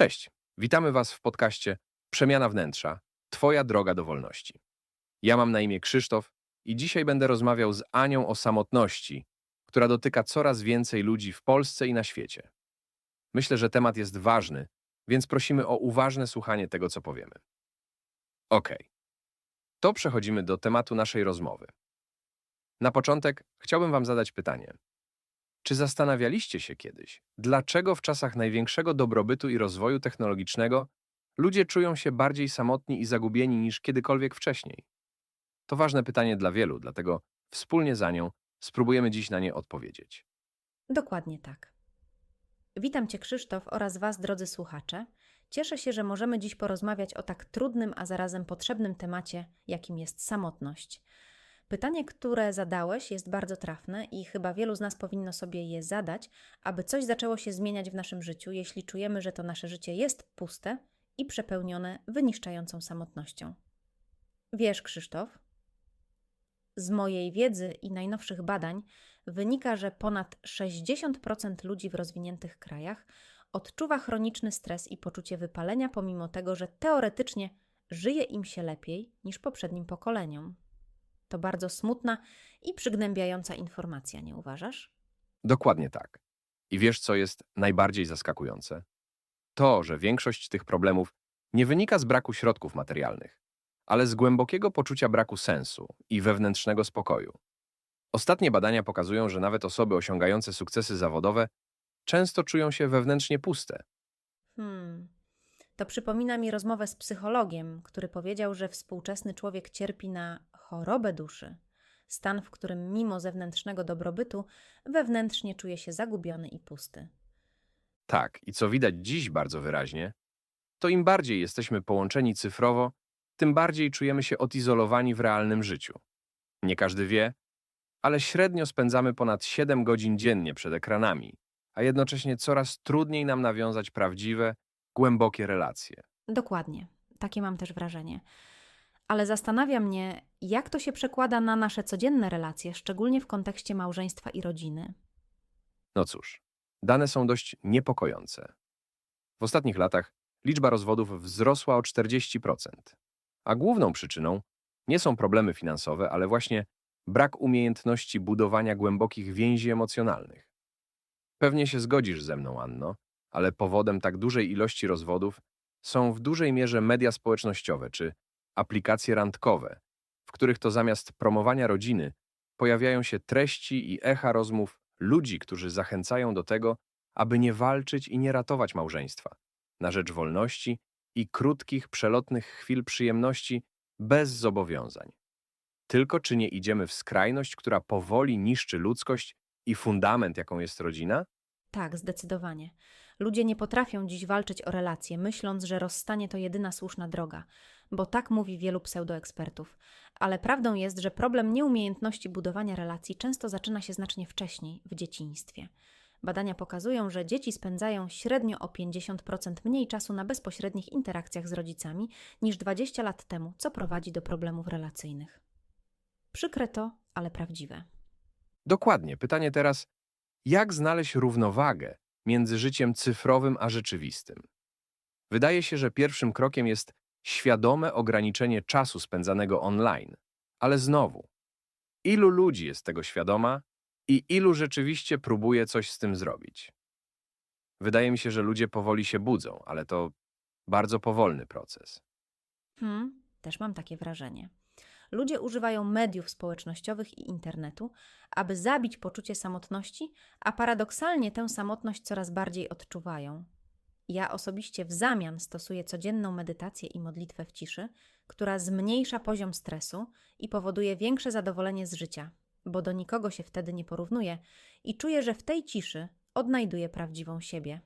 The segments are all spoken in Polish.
Cześć, witamy Was w podcaście Przemiana wnętrza Twoja droga do wolności. Ja mam na imię Krzysztof i dzisiaj będę rozmawiał z Anią o samotności, która dotyka coraz więcej ludzi w Polsce i na świecie. Myślę, że temat jest ważny, więc prosimy o uważne słuchanie tego, co powiemy. Okej. To przechodzimy do tematu naszej rozmowy. Na początek chciałbym Wam zadać pytanie. Czy zastanawialiście się kiedyś, dlaczego w czasach największego dobrobytu i rozwoju technologicznego ludzie czują się bardziej samotni i zagubieni niż kiedykolwiek wcześniej? To ważne pytanie dla wielu, dlatego wspólnie za nią spróbujemy dziś na nie odpowiedzieć. Dokładnie tak. Witam Cię, Krzysztof, oraz Was, drodzy słuchacze. Cieszę się, że możemy dziś porozmawiać o tak trudnym, a zarazem potrzebnym temacie, jakim jest samotność. Pytanie, które zadałeś, jest bardzo trafne i chyba wielu z nas powinno sobie je zadać, aby coś zaczęło się zmieniać w naszym życiu, jeśli czujemy, że to nasze życie jest puste i przepełnione wyniszczającą samotnością. Wiesz, Krzysztof, z mojej wiedzy i najnowszych badań wynika, że ponad 60% ludzi w rozwiniętych krajach odczuwa chroniczny stres i poczucie wypalenia, pomimo tego, że teoretycznie żyje im się lepiej niż poprzednim pokoleniom. To bardzo smutna i przygnębiająca informacja, nie uważasz? Dokładnie tak. I wiesz, co jest najbardziej zaskakujące? To, że większość tych problemów nie wynika z braku środków materialnych, ale z głębokiego poczucia braku sensu i wewnętrznego spokoju. Ostatnie badania pokazują, że nawet osoby osiągające sukcesy zawodowe często czują się wewnętrznie puste. Hmm. To przypomina mi rozmowę z psychologiem, który powiedział, że współczesny człowiek cierpi na chorobę duszy, stan, w którym mimo zewnętrznego dobrobytu wewnętrznie czuje się zagubiony i pusty. Tak, i co widać dziś bardzo wyraźnie, to im bardziej jesteśmy połączeni cyfrowo, tym bardziej czujemy się odizolowani w realnym życiu. Nie każdy wie, ale średnio spędzamy ponad 7 godzin dziennie przed ekranami, a jednocześnie coraz trudniej nam nawiązać prawdziwe, głębokie relacje. Dokładnie, takie mam też wrażenie. Ale zastanawia mnie, jak to się przekłada na nasze codzienne relacje, szczególnie w kontekście małżeństwa i rodziny. No cóż, dane są dość niepokojące. W ostatnich latach liczba rozwodów wzrosła o 40%, a główną przyczyną nie są problemy finansowe, ale właśnie brak umiejętności budowania głębokich więzi emocjonalnych. Pewnie się zgodzisz ze mną, Anno, ale powodem tak dużej ilości rozwodów są w dużej mierze media społecznościowe czy aplikacje randkowe, w których to zamiast promowania rodziny pojawiają się treści i echa rozmów ludzi, którzy zachęcają do tego, aby nie walczyć i nie ratować małżeństwa, na rzecz wolności i krótkich, przelotnych chwil przyjemności bez zobowiązań. Tylko czy nie idziemy w skrajność, która powoli niszczy ludzkość i fundament, jaką jest rodzina? Tak, zdecydowanie. Ludzie nie potrafią dziś walczyć o relacje, myśląc, że rozstanie to jedyna słuszna droga, bo tak mówi wielu pseudoekspertów. Ale prawdą jest, że problem nieumiejętności budowania relacji często zaczyna się znacznie wcześniej, w dzieciństwie. Badania pokazują, że dzieci spędzają średnio o 50% mniej czasu na bezpośrednich interakcjach z rodzicami niż 20 lat temu, co prowadzi do problemów relacyjnych. Przykre to, ale prawdziwe. Dokładnie. Pytanie teraz, jak znaleźć równowagę między życiem cyfrowym a rzeczywistym? Wydaje się, że pierwszym krokiem jest świadome ograniczenie czasu spędzanego online. Ale znowu, ilu ludzi jest tego świadoma i ilu rzeczywiście próbuje coś z tym zrobić? Wydaje mi się, że ludzie powoli się budzą, ale to bardzo powolny proces. Hmm, też mam takie wrażenie. Ludzie używają mediów społecznościowych i internetu, aby zabić poczucie samotności, a paradoksalnie tę samotność coraz bardziej odczuwają. Ja osobiście w zamian stosuję codzienną medytację i modlitwę w ciszy, która zmniejsza poziom stresu i powoduje większe zadowolenie z życia, bo do nikogo się wtedy nie porównuję i czuję, że w tej ciszy odnajduję prawdziwą siebie.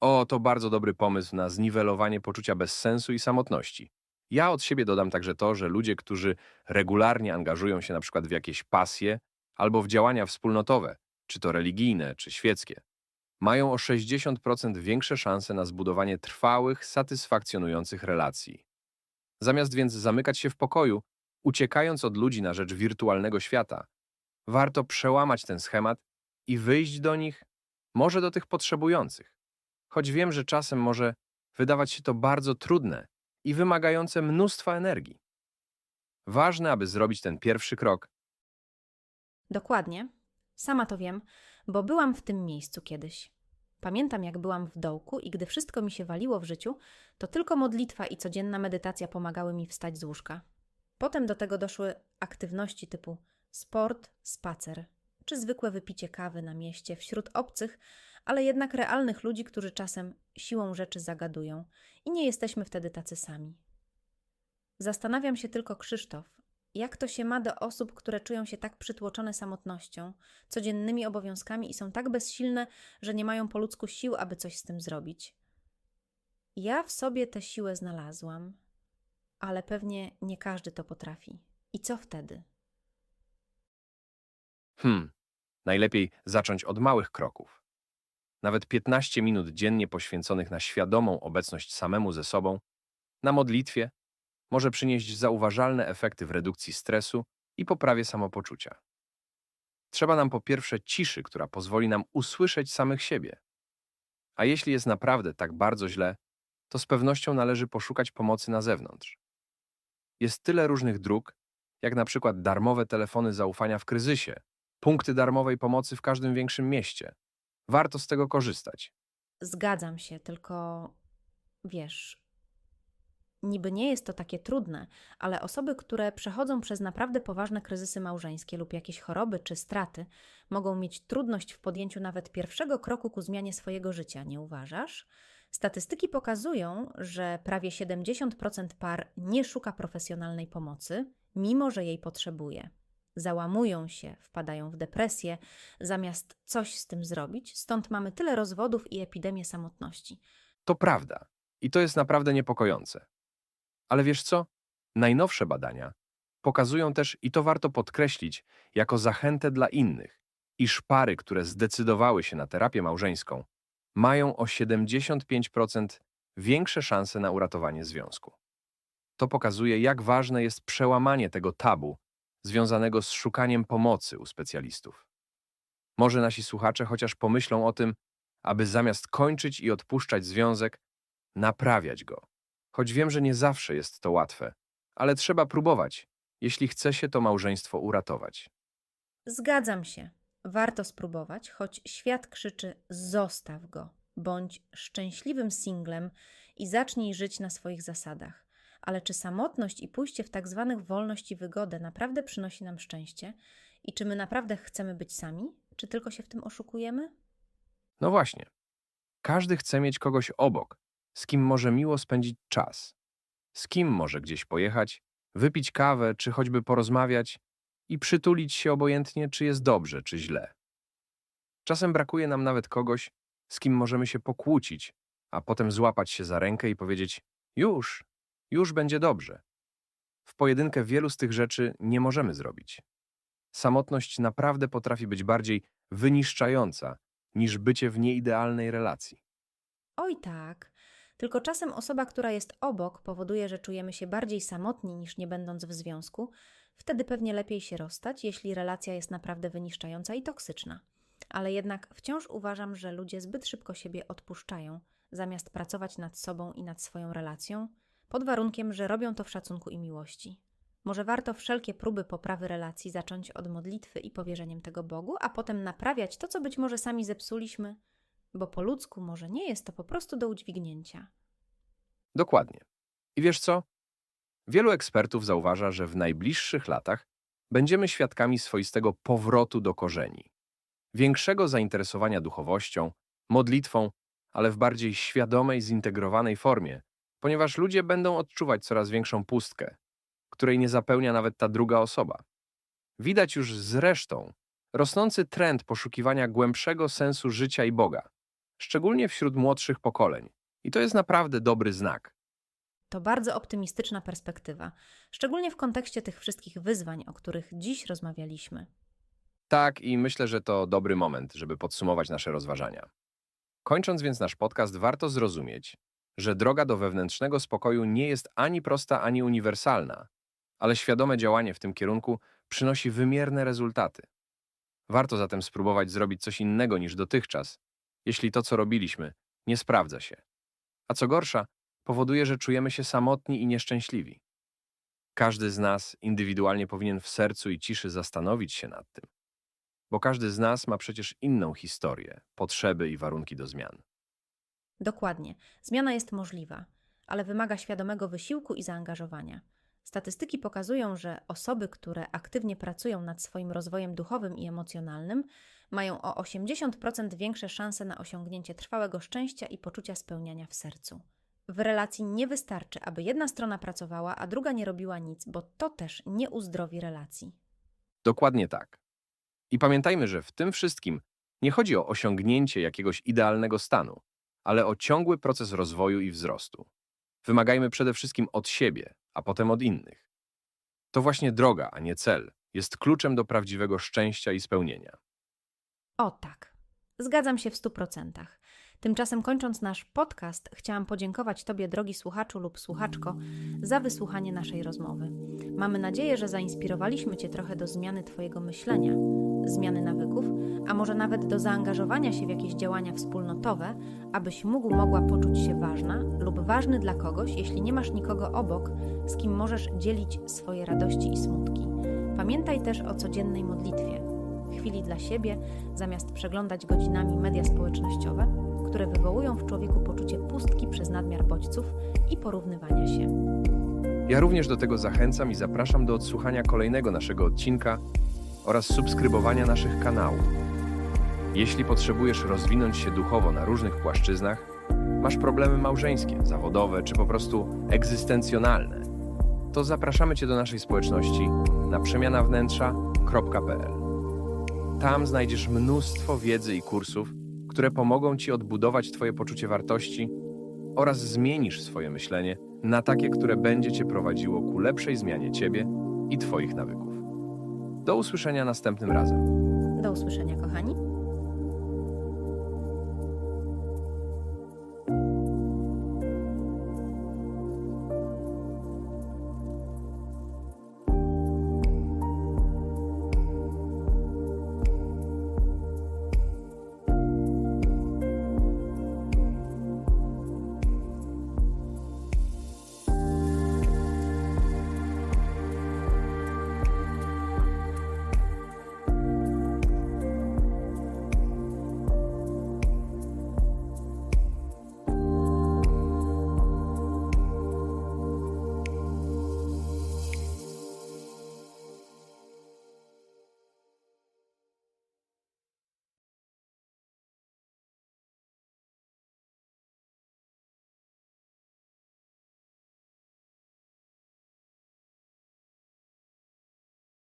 O, to bardzo dobry pomysł na zniwelowanie poczucia bezsensu i samotności. Ja od siebie dodam także to, że ludzie, którzy regularnie angażują się na przykład w jakieś pasje albo w działania wspólnotowe, czy to religijne, czy świeckie, mają o 60% większe szanse na zbudowanie trwałych, satysfakcjonujących relacji. Zamiast więc zamykać się w pokoju, uciekając od ludzi na rzecz wirtualnego świata, warto przełamać ten schemat i wyjść do nich, może do tych potrzebujących. Choć wiem, że czasem może wydawać się to bardzo trudne i wymagające mnóstwa energii. Ważne, aby zrobić ten pierwszy krok, Dokładnie. Sama to wiem, bo byłam w tym miejscu kiedyś. Pamiętam, jak byłam w dołku i gdy wszystko mi się waliło w życiu, to tylko modlitwa i codzienna medytacja pomagały mi wstać z łóżka. Potem do tego doszły aktywności typu sport, spacer, czy zwykłe wypicie kawy na mieście wśród obcych, ale jednak realnych ludzi, którzy czasem siłą rzeczy zagadują i nie jesteśmy wtedy tacy sami. Zastanawiam się tylko, Krzysztof, jak to się ma do osób, które czują się tak przytłoczone samotnością, codziennymi obowiązkami i są tak bezsilne, że nie mają po ludzku sił, aby coś z tym zrobić? Ja w sobie tę siłę znalazłam, ale pewnie nie każdy to potrafi. I co wtedy? Hmm, najlepiej zacząć od małych kroków. Nawet 15 minut dziennie poświęconych na świadomą obecność samemu ze sobą, na modlitwie, może przynieść zauważalne efekty w redukcji stresu i poprawie samopoczucia. Trzeba nam po pierwsze ciszy, która pozwoli nam usłyszeć samych siebie. A jeśli jest naprawdę tak bardzo źle, to z pewnością należy poszukać pomocy na zewnątrz. Jest tyle różnych dróg, jak na przykład darmowe telefony zaufania w kryzysie, punkty darmowej pomocy w każdym większym mieście. Warto z tego korzystać. Zgadzam się, tylko wiesz, niby nie jest to takie trudne, ale osoby, które przechodzą przez naprawdę poważne kryzysy małżeńskie lub jakieś choroby czy straty, mogą mieć trudność w podjęciu nawet pierwszego kroku ku zmianie swojego życia, nie uważasz? Statystyki pokazują, że prawie 70% par nie szuka profesjonalnej pomocy, mimo że jej potrzebuje. Załamują się, wpadają w depresję, zamiast coś z tym zrobić, stąd mamy tyle rozwodów i epidemię samotności. To prawda. I to jest naprawdę niepokojące. Ale wiesz co? Najnowsze badania pokazują też, i to warto podkreślić, jako zachętę dla innych, iż pary, które zdecydowały się na terapię małżeńską, mają o 75% większe szanse na uratowanie związku. To pokazuje, jak ważne jest przełamanie tego tabu związanego z szukaniem pomocy u specjalistów. Może nasi słuchacze chociaż pomyślą o tym, aby zamiast kończyć i odpuszczać związek, naprawiać go. Choć wiem, że nie zawsze jest to łatwe, ale trzeba próbować, jeśli chce się to małżeństwo uratować. Zgadzam się. Warto spróbować, choć świat krzyczy: zostaw go, bądź szczęśliwym singlem i zacznij żyć na swoich zasadach. Ale czy samotność i pójście w tak zwanych wolność i wygodę naprawdę przynosi nam szczęście? I czy my naprawdę chcemy być sami? Czy tylko się w tym oszukujemy? No właśnie. Każdy chce mieć kogoś obok, z kim może miło spędzić czas, z kim może gdzieś pojechać, wypić kawę czy choćby porozmawiać i przytulić się obojętnie, czy jest dobrze, czy źle. Czasem brakuje nam nawet kogoś, z kim możemy się pokłócić, a potem złapać się za rękę i powiedzieć: Już, już będzie dobrze. W pojedynkę wielu z tych rzeczy nie możemy zrobić. Samotność naprawdę potrafi być bardziej wyniszczająca niż bycie w nieidealnej relacji. Oj tak. Tylko czasem osoba, która jest obok, powoduje, że czujemy się bardziej samotni niż nie będąc w związku. Wtedy pewnie lepiej się rozstać, jeśli relacja jest naprawdę wyniszczająca i toksyczna. Ale jednak wciąż uważam, że ludzie zbyt szybko siebie odpuszczają, zamiast pracować nad sobą i nad swoją relacją, pod warunkiem, że robią to w szacunku i miłości. Może warto wszelkie próby poprawy relacji zacząć od modlitwy i powierzeniem tego Bogu, a potem naprawiać to, co być może sami zepsuliśmy, bo po ludzku może nie jest to po prostu do udźwignięcia. Dokładnie. I wiesz co? Wielu ekspertów zauważa, że w najbliższych latach będziemy świadkami swoistego powrotu do korzeni. Większego zainteresowania duchowością, modlitwą, ale w bardziej świadomej, zintegrowanej formie, ponieważ ludzie będą odczuwać coraz większą pustkę, której nie zapełnia nawet ta druga osoba. Widać już zresztą rosnący trend poszukiwania głębszego sensu życia i Boga, szczególnie wśród młodszych pokoleń. I to jest naprawdę dobry znak. To bardzo optymistyczna perspektywa, szczególnie w kontekście tych wszystkich wyzwań, o których dziś rozmawialiśmy. Tak, i myślę, że to dobry moment, żeby podsumować nasze rozważania. Kończąc więc nasz podcast, warto zrozumieć, że droga do wewnętrznego spokoju nie jest ani prosta, ani uniwersalna, ale świadome działanie w tym kierunku przynosi wymierne rezultaty. Warto zatem spróbować zrobić coś innego niż dotychczas, jeśli to, co robiliśmy, nie sprawdza się. A co gorsza, powoduje, że czujemy się samotni i nieszczęśliwi. Każdy z nas indywidualnie powinien w sercu i ciszy zastanowić się nad tym, bo każdy z nas ma przecież inną historię, potrzeby i warunki do zmian. Dokładnie. Zmiana jest możliwa, ale wymaga świadomego wysiłku i zaangażowania. Statystyki pokazują, że osoby, które aktywnie pracują nad swoim rozwojem duchowym i emocjonalnym, mają o 80% większe szanse na osiągnięcie trwałego szczęścia i poczucia spełniania w sercu. W relacji nie wystarczy, aby jedna strona pracowała, a druga nie robiła nic, bo to też nie uzdrowi relacji. Dokładnie tak. I pamiętajmy, że w tym wszystkim nie chodzi o osiągnięcie jakiegoś idealnego stanu, ale o ciągły proces rozwoju i wzrostu. Wymagajmy przede wszystkim od siebie, a potem od innych. To właśnie droga, a nie cel, jest kluczem do prawdziwego szczęścia i spełnienia. O tak, zgadzam się w stu procentach. Tymczasem kończąc nasz podcast, chciałam podziękować Tobie, drogi słuchaczu lub słuchaczko, za wysłuchanie naszej rozmowy. Mamy nadzieję, że zainspirowaliśmy Cię trochę do zmiany Twojego myślenia, zmiany nawyków, a może nawet do zaangażowania się w jakieś działania wspólnotowe, abyś mógł, mogła poczuć się ważna lub ważny dla kogoś, jeśli nie masz nikogo obok, z kim możesz dzielić swoje radości i smutki. Pamiętaj też o codziennej modlitwie, chwili dla siebie, zamiast przeglądać godzinami media społecznościowe, które wywołują w człowieku poczucie pustki przez nadmiar bodźców i porównywania się. Ja również do tego zachęcam i zapraszam do odsłuchania kolejnego naszego odcinka oraz subskrybowania naszych kanałów. Jeśli potrzebujesz rozwinąć się duchowo na różnych płaszczyznach, masz problemy małżeńskie, zawodowe czy po prostu egzystencjonalne, to zapraszamy Cię do naszej społeczności na przemianawnętrza.pl. Tam znajdziesz mnóstwo wiedzy i kursów, które pomogą Ci odbudować Twoje poczucie wartości oraz zmienisz swoje myślenie na takie, które będzie Cię prowadziło ku lepszej zmianie Ciebie i Twoich nawyków. Do usłyszenia następnym razem. Do usłyszenia, kochani.